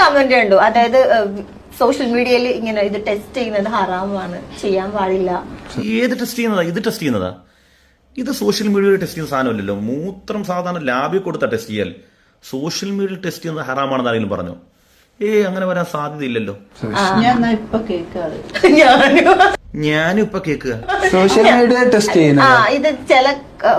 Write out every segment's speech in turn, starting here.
Comment കണ്ടു അതായത് social മീഡിയയിൽ ഇങ്ങനെ ഇത് ടെസ്റ്റ് ചെയ്യുന്നത് ഹറാമാണ് ചെയ്യാൻ പാടില്ല. ഏത് ടെസ്റ്റ് ചെയ്യുന്നതാ? ഇത് ടെസ്റ്റ് ചെയ്യുന്നതാ? ഇത് സോഷ്യൽ മീഡിയയിൽ ടെസ്റ്റ് ചെയ്യുന്ന സാധനമല്ലല്ലോ. മൂത്രം സാധാരണ ലാബിൽ കൊടുത്ത ടെസ്റ്റ് ചെയ്യൽ. സോഷ്യൽ മീഡിയയിൽ ടെസ്റ്റ് ചെയ്യുന്നത് ഹറാമാണെന്ന് ആരെങ്കിലും പറഞ്ഞു? ഏ അങ്ങനെ വരാൻ സാധ്യതയില്ലല്ലോ. ഞാൻ കേക്കുക ഇപ്പൊ കേൾക്കാറ് ഞാനും. ഇപ്പൊ കേൾക്കുക സോഷ്യൽ മീഡിയ ടെസ്റ്റ് ആ ഇത് ചില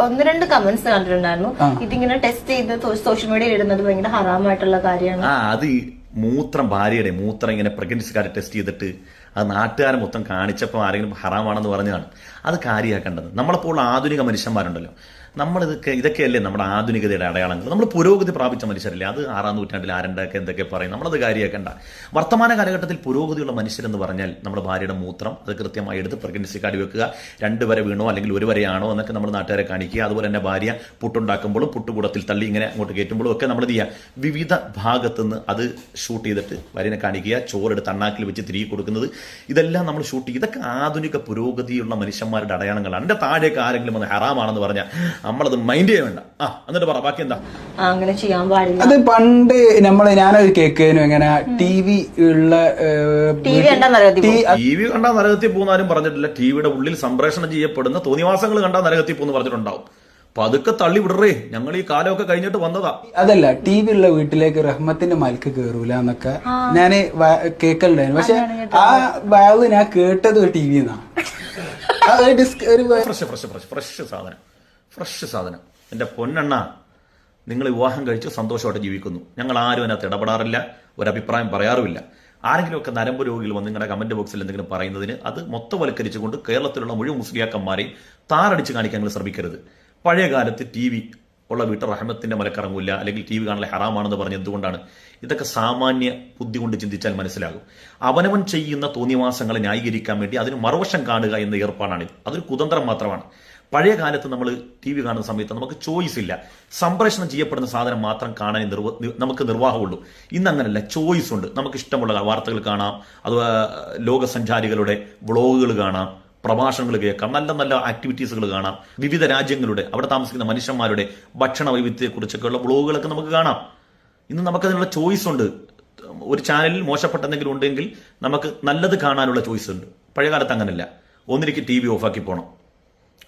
ഒന്ന് രണ്ട് കമന്റ്സ് കണ്ടിട്ടുണ്ടായിരുന്നു. ഇതിങ്ങനെ ടെസ്റ്റ് ചെയ്ത് സോഷ്യൽ മീഡിയ ഇടുന്നത് ഭയങ്കര ഹറാമായിട്ടുള്ള കാര്യമാണ്. ആ അത് മൂത്രം ഭാര്യയുടെ മൂത്രം ഇങ്ങനെ പ്രഗ്നൻസിക്കാരെ ടെസ്റ്റ് ചെയ്തിട്ട് അത് നാട്ടുകാരെ മൊത്തം കാണിച്ചപ്പോൾ ആരെങ്കിലും ഹറാമാണെന്ന് പറഞ്ഞതാണ്. അത് കാര്യമാക്കേണ്ടത്. നമ്മളപ്പോൾ ആധുനിക മനുഷ്യന്മാരുണ്ടല്ലോ. നമ്മൾ ഇതൊക്കെ ഇതൊക്കെയല്ലേ നമ്മുടെ ആധുനികതയുടെ അടയാളങ്ങൾ. നമ്മൾ പുരോഗതി പ്രാപിച്ച മനുഷ്യരല്ലേ? അത് ആറാം നൂറ്റാണ്ടിൽ ആരണ്ടൊക്കെ എന്തൊക്കെ പറയും നമ്മളത് കാര്യമാക്കേണ്ട. വർത്തമാന കാലഘട്ടത്തിൽ പുരോഗതിയുള്ള മനുഷ്യരെന്ന് പറഞ്ഞാൽ നമ്മുടെ ഭാര്യയുടെ മൂത്രം അത് കൃത്യമായി എടുത്ത് പ്രഗ്നൻസി കാർഡ് വെക്കുക രണ്ട് വരെ വീണോ അല്ലെങ്കിൽ ഒരു വരെയാണോ എന്നൊക്കെ നമ്മൾ നാട്ടുകാരെ കാണിക്കുക. അതുപോലെ തന്നെ ഭാര്യ പുട്ടുണ്ടാക്കുമ്പോഴും പുട്ടുകൂടത്തിൽ തള്ളി ഇങ്ങനെ അങ്ങോട്ട് കയറ്റുമ്പോഴും ഒക്കെ നമ്മൾ ചെയ്യുക? വിവിധ ഭാഗത്തുനിന്ന് അത് ഷൂട്ട് ചെയ്തിട്ട് ഭാര്യനെ കാണിക്കുക ചോറെടുത്ത് അണ്ണാക്കിൽ വെച്ച് തിരികെ കൊടുക്കുന്നത്. ഇതെല്ലാം നമ്മൾ ഷൂട്ട് ചെയ്യും. ഇതൊക്കെ ആധുനിക പുരോഗതിയുള്ള മനുഷ്യന്മാരുടെ അടയാളങ്ങളാണ്. എന്റെ താഴേക്ക് ആരെങ്കിലും അത് ഹറാമാണെന്ന് പറഞ്ഞാൽ നമ്മളത് മൈൻഡ് ചെയ്യാൻ വേണ്ട. ആ എന്നിട്ട് പറ ബാക്കി എന്താ? അങ്ങനെ ചെയ്യാൻ പാടില്ല. അത് പണ്ട് നമ്മൾ ഞാനൊരു കേൾക്കാനും എങ്ങനെ ടി വി ഉള്ള നരകത്തിൽ പോകും. ടി വി കണ്ടാ നരകത്തിൽ പോകുന്നാരും പറഞ്ഞിട്ടില്ല. ടിവിയുടെ ഉള്ളിൽ സംപ്രേഷണം ചെയ്യപ്പെടുന്ന തോന്നിവാസങ്ങൾ കണ്ടാ നരകത്തിൽ പോകുന്നു പറഞ്ഞിട്ടുണ്ടാവും. പതുക്കെ തള്ളി വിടറേ. ഞങ്ങൾ ഈ കാലമൊക്കെ കഴിഞ്ഞിട്ട് വന്നതാ. അതല്ല ടി വി ഉള്ള വീട്ടിലേക്ക് റഹ്മത്തിന്റെ മലക്ക് കേറൂല എന്നൊക്കെ ഞാൻ വ- കേക്കലുണ്ടായിരുന്നു. പക്ഷെ ആ വാവ് ഞാൻ കേട്ടത് ടി വിന്നാ ഒരു ഫ്രഷ് ഫ്രഷ് ഫ്രഷ് ഫ്രഷ് സാധനം. ഫ്രഷ് സാധനം. എന്റെ പൊന്നെണ്ണ നിങ്ങൾ വിവാഹം കഴിച്ച് സന്തോഷമായിട്ട് ജീവിക്കുന്നു. ഞങ്ങൾ ആരും അതിനകത്ത് ഇടപെടാറില്ല ഒരഭിപ്രായം പറയാറുമില്ല. ആരെങ്കിലുമൊക്കെ നരമ്പ് രോഗികൾ വന്ന് നിങ്ങളുടെ കമന്റ് ബോക്സിൽ എന്തെങ്കിലും പറയുന്നതിന് അത് മൊത്തവൽക്കരിച്ചുകൊണ്ട് കേരളത്തിലുള്ള മുഴുവൻ മുസ്ലിയാക്കന്മാരെയും താറടിച്ച് കാണിക്കാൻ ശ്രമിക്കരുത്. പഴയ കാലത്ത് ടി വി ഉള്ള വീട്ടിൽ റഹമത്തിന്റെ മലക്കറങ്ങില്ല അല്ലെങ്കിൽ ടി വി കാണാൻ ഹറാമാണെന്ന് പറഞ്ഞ് എന്തുകൊണ്ടാണ്? ഇതൊക്കെ സാമാന്യ ബുദ്ധി കൊണ്ട് ചിന്തിച്ചാൽ മനസ്സിലാകും. അവനവൻ ചെയ്യുന്ന തോന്നിവാസങ്ങളെ ന്യായീകരിക്കാൻ വേണ്ടി അതിന് മറുവശം കാണുക എന്ന ഏർപ്പാടാണിത്. അതൊരു കുതന്ത്രം മാത്രമാണ്. പഴയ കാലത്ത് നമ്മൾ ടി വി കാണുന്ന സമയത്ത് നമുക്ക് ചോയ്സ് ഇല്ല. സംപ്രേഷണം ചെയ്യപ്പെടുന്ന സാധനം മാത്രം കാണാൻ നിർവ നമുക്ക് നിർവാഹമുള്ളൂ. ഇന്ന് അങ്ങനല്ല ചോയ്സ് ഉണ്ട്. നമുക്ക് ഇഷ്ടമുള്ള വാർത്തകൾ കാണാം. അഥവാ ലോകസഞ്ചാരികളുടെ വ്ളോഗുകൾ കാണാം. പ്രഭാഷണങ്ങൾ കേൾക്കാം. നല്ല നല്ല ആക്ടിവിറ്റീസുകൾ കാണാം. വിവിധ രാജ്യങ്ങളുടെ അവിടെ താമസിക്കുന്ന മനുഷ്യന്മാരുടെ ഭക്ഷണ വൈവിധ്യത്തെക്കുറിച്ചൊക്കെയുള്ള ബ്ലോഗുകളൊക്കെ നമുക്ക് കാണാം. ഇന്ന് നമുക്കതിനുള്ള ചോയ്സ് ഉണ്ട്. ഒരു ചാനലിൽ മോശപ്പെട്ട എന്തെങ്കിലും ഉണ്ടെങ്കിൽ നമുക്ക് നല്ലത് കാണാനുള്ള ചോയ്സ് ഉണ്ട്. പഴയകാലത്ത് അങ്ങനല്ല. ഒന്നിലേക്ക് ടി വി ഓഫാക്കി പോകണം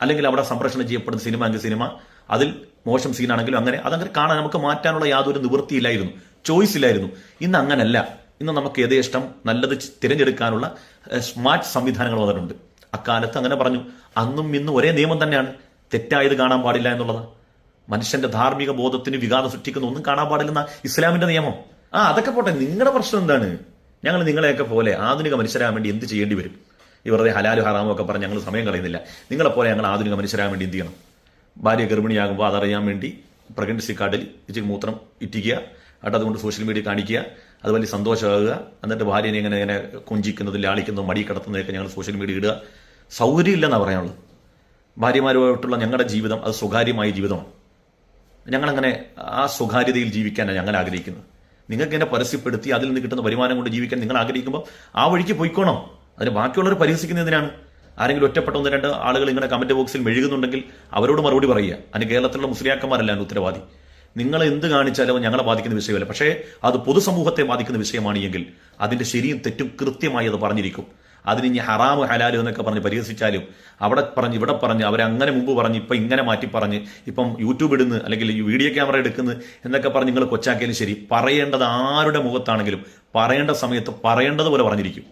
അല്ലെങ്കിൽ അവിടെ സംപ്രേഷണം ചെയ്യപ്പെടുന്ന സിനിമ എങ്കിൽ സിനിമ അതിൽ മോശം സീനാണെങ്കിലും അങ്ങനെ അതങ്ങനെ കാണാൻ നമുക്ക് മാറ്റാനുള്ള യാതൊരു നിവൃത്തിയില്ലായിരുന്നു. ചോയ്സ് ഇല്ലായിരുന്നു. ഇന്ന് അങ്ങനല്ല. ഇന്ന് നമുക്ക് യഥേഷ്ടം നല്ലത് തിരഞ്ഞെടുക്കാനുള്ള സ്മാർട്ട് സംവിധാനങ്ങൾ വന്നിട്ടുണ്ട്. അക്കാലത്ത് അങ്ങനെ പറഞ്ഞു. അന്നും ഇന്നും ഒരേ നിയമം തന്നെയാണ്. തെറ്റായത് കാണാൻ പാടില്ല എന്നുള്ളത്. മനുഷ്യന്റെ ധാർമ്മിക ബോധത്തിന് വികാരം സൃഷ്ടിക്കുന്ന ഒന്നും കാണാൻ പാടില്ലെന്ന ഇസ്ലാമിന്റെ നിയമം. ആ അതൊക്കെ പോട്ടെ. നിങ്ങളുടെ പ്രശ്നം എന്താണ്? ഞങ്ങൾ നിങ്ങളെയൊക്കെ പോലെ ആധുനിക മനുഷ്യരാകാൻ വേണ്ടി എന്ത് ചെയ്യേണ്ടി വരും? വെറുതെ ഹലാലു ഹറാമും ഒക്കെ പറഞ്ഞ് ഞങ്ങൾ സമയം കളയുന്നില്ല. നിങ്ങളെപ്പോലെ ഞങ്ങൾ ആധുനിക മനുഷ്യരാകാൻ വേണ്ടി എന്ത് ചെയ്യണം? ഭാര്യ ഗർഭിണിയാകുമ്പോൾ അതറിയാൻ വേണ്ടി പ്രഗ്നൻസി കാർഡിൽ ഇച്ചിരി മൂത്രം ഇറ്റിക്കുക എന്നിട്ട് അതുകൊണ്ട് സോഷ്യൽ മീഡിയ കാണിക്കുക. അത് വലിയ സന്തോഷമാകുക. എന്നിട്ട് ഭാര്യനെ ഇങ്ങനെ ഇങ്ങനെ കൊഞ്ചിക്കുന്നതും ലാളിക്കുന്നതും മടി കിടത്തുന്നതൊക്കെ ഞങ്ങൾ സോഷ്യൽ മീഡിയ ഇടുക. സൗകര്യമില്ലെന്നാണ് പറയാനുള്ളത്. ഭാര്യമാരുമായിട്ടുള്ള ഞങ്ങളുടെ ജീവിതം അത് സ്വകാര്യമായ ജീവിതമാണ്. ഞങ്ങളങ്ങനെ ആ സ്വകാര്യതയിൽ ജീവിക്കാനാണ് ഞങ്ങൾ ആഗ്രഹിക്കുന്നത്. നിങ്ങൾക്ക് എന്നെ പരസ്യപ്പെടുത്തി അതിൽ നിന്ന് കിട്ടുന്ന വരുമാനം കൊണ്ട് ജീവിക്കാൻ നിങ്ങൾ ആഗ്രഹിക്കുമ്പോൾ ആ വഴിക്ക് പോയിക്കോണം. അതിന് ബാക്കിയുള്ളവർ പരിഹസിക്കുന്നതിനാണ് ആരെങ്കിലും ഒറ്റപ്പെട്ട ഒന്ന് രണ്ട് ആളുകൾ ഇങ്ങനെ കമന്റ് ബോക്സിൽ മെഴുകുന്നുണ്ടെങ്കിൽ അവരോട് മറുപടി പറയുക. അതിന് കേരളത്തിലുള്ള മുസ്ലിയാക്കന്മാരല്ല ഉത്തരവാദി നിങ്ങൾ എന്ത് കാണിച്ചാലും ഞങ്ങളെ ബാധിക്കുന്ന വിഷയമല്ല. പക്ഷേ അത് പൊതുസമൂഹത്തെ ബാധിക്കുന്ന വിഷയമാണ് എങ്കിൽ അതിന്റെ ശരിയും തെറ്റും കൃത്യമായി അത് പറഞ്ഞിരിക്കും. അതിന് ഇനി ഹറാമ് ഹലാലു എന്നൊക്കെ പറഞ്ഞ് പരിഹസിച്ചാലും അവിടെ പറഞ്ഞ് ഇവിടെ പറഞ്ഞ് അവരങ്ങനെ മുമ്പ് പറഞ്ഞ് ഇപ്പം ഇങ്ങനെ മാറ്റി പറഞ്ഞ് ഇപ്പം യൂട്യൂബ് ഇടുന്നു അല്ലെങ്കിൽ വീഡിയോ ക്യാമറ എടുക്കുന്നു എന്നൊക്കെ പറഞ്ഞ് നിങ്ങൾ കൊച്ചാക്കിയാലും ശരി. പറയേണ്ടത് ആരുടെ മുഖത്താണെങ്കിലും പറയേണ്ട സമയത്ത് പറയേണ്ടതുപോലെ പറഞ്ഞിരിക്കും.